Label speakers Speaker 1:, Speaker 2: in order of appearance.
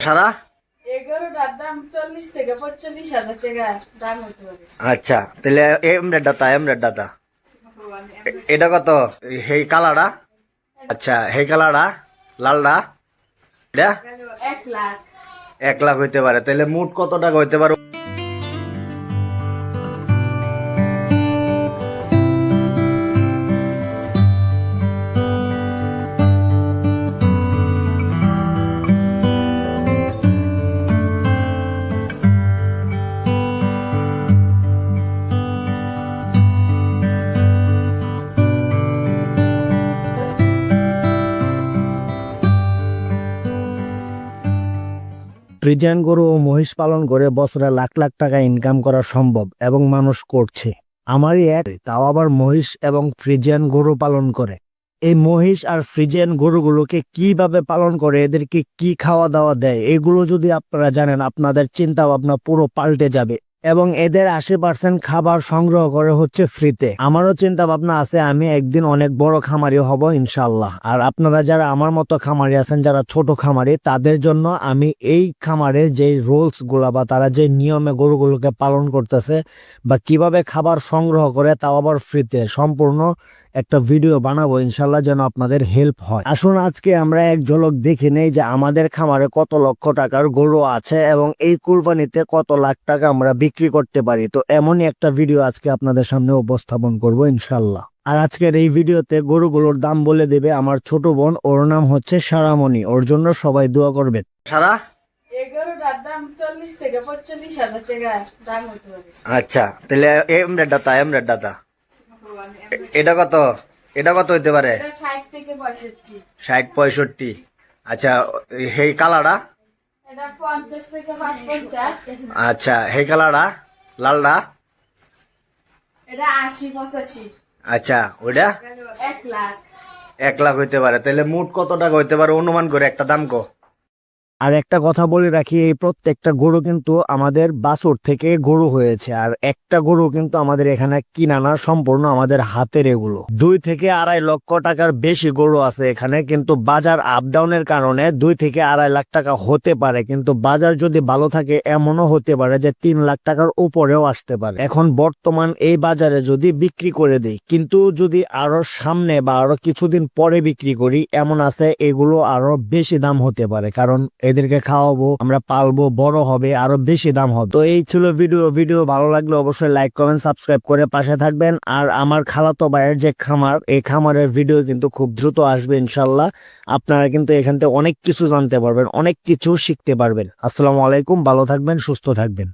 Speaker 1: সারা?
Speaker 2: আচ্ছা তাহলে এম থেকে পঁয়তাল্লিশ
Speaker 1: এম ডাতা এমরেড ডাতা এটা কত? হেই কালারটা? আচ্ছা হেই কালারটা? লালটা? এটা?
Speaker 2: এক লাখ।
Speaker 1: এক লাখ হইতে পারে। তাহলে মোট কত টাকা হইতে পারে?
Speaker 3: ফ্রিজিয়ান গরু ও মহিষ পালন করে বছরে লাখ লাখ টাকা ইনকাম করা সম্ভব এবং মানুষ করছে। আমারই এক তাও আবার মহিষ এবং ফ্রিজিয়ান গরু পালন করে। এই মহিষ আর ফ্রিজিয়ান গরুগুলোকে কীভাবে পালন করে, এদেরকে কি খাওয়া দাওয়া দেয়, এগুলো যদি আপনারা জানেন, আপনাদের চিন্তা ভাবনা পুরো পাল্টে যাবে। এবং এদের আশি পার্সেন্ট খাবার সংগ্রহ করে হচ্ছে ফ্রিতে আমারও চিন্তা ভাবনা আছে, আমি একদিন অনেক বড় খামারি হব ইনশাল্লাহ আর আপনারা যারা আমার মতো খামারি আছেন, যারা ছোট খামারি, তাদের জন্য আমি এই খামারের যে রোলসগুলা বা তারা যে নিয়মে গরুগুলোকে পালন করতেছে বা কীভাবে খাবার সংগ্রহ করে, তাও আবার ফ্রিতে সম্পূর্ণ একটা ভিডিও বানাবো ইনশাল্লাহ যেন আপনাদের হেল্প হয়। আসুন আজকে আমরা এক ঝলক দেখে নেই যে আমাদের খামারে কত লক্ষ টাকার গরু আছে এবং এই কুরবানিতে কত লাখ টাকা আমরা বিক্রি করতে পারি। তো এমনই একটা ভিডিও আজকে আপনাদের সামনে উপস্থাপন করব ইনশাল্লাহ আর আজকের এই ভিডিওতে গরুগুলোর দাম বলে দেবে আমার ছোট বোন ওর নাম হচ্ছে সারামণি। ওর জন্য সবাই দোয়া করবে
Speaker 1: সারা? আচ্ছা তাহলে এমরেড ডাতা এটা কত? এটা কত হইতে পারে?
Speaker 2: ষাট পঁয়ষট্টি।
Speaker 1: আচ্ছা কালারটা? আচ্ছা হে কালারটা? লালটা?
Speaker 2: এটা আশি পঁচাশি।
Speaker 1: আচ্ছা ওইটা?
Speaker 2: এক লাখ।
Speaker 1: এক লাখ হইতে পারে। তাহলে মোট কত টাকা হইতে পারে? অনুমান করে একটা দাম কো।
Speaker 3: আর একটা কথা বলে রাখি, এই প্রত্যেকটা গরু কিন্তু আমাদের বাছুর থেকে গরু হয়েছে। আর একটা গরু কিন্তু আমাদের এখানে কিনা না সম্পূর্ণ আমাদের হাতের এগুলো। দুই থেকে আড়াই লক্ষ টাকার বেশি গরু আছে এখানে, কিন্তু বাজার আপ ডাউনের কারণে দুই থেকে আড়াই লাখ টাকা হতে পারে। কিন্তু বাজার যদি ভালো থাকে, এমনও হতে পারে যে তিন লাখ টাকার উপরেও আসতে পারে। এখন বর্তমান এই বাজারে যদি বিক্রি করে দিই, কিন্তু যদি আরও সামনে বা আরও কিছুদিন পরে বিক্রি করি, এমন আছে, এগুলো আরও বেশি দাম হতে পারে। কারণ এদেরকে খাওয়াবো, আমরা পালবো, বড় হবে, আরও বেশি দাম হবে। তো এই ছিল ভিডিও। ভিডিও ভালো লাগলে অবশ্যই লাইক কমেন্ট সাবস্ক্রাইব করে পাশে থাকবেন। আর আমার খালাতো ভাইয়ের যে খামার, এই খামারের ভিডিও কিন্তু খুব দ্রুত আসবে ইনশাল্লাহ। আপনারা কিন্তু এখান থেকে অনেক কিছু জানতে পারবেন, অনেক কিছু শিখতে পারবেন। আসসালামু আলাইকুম, ভালো থাকবেন, সুস্থ থাকবেন।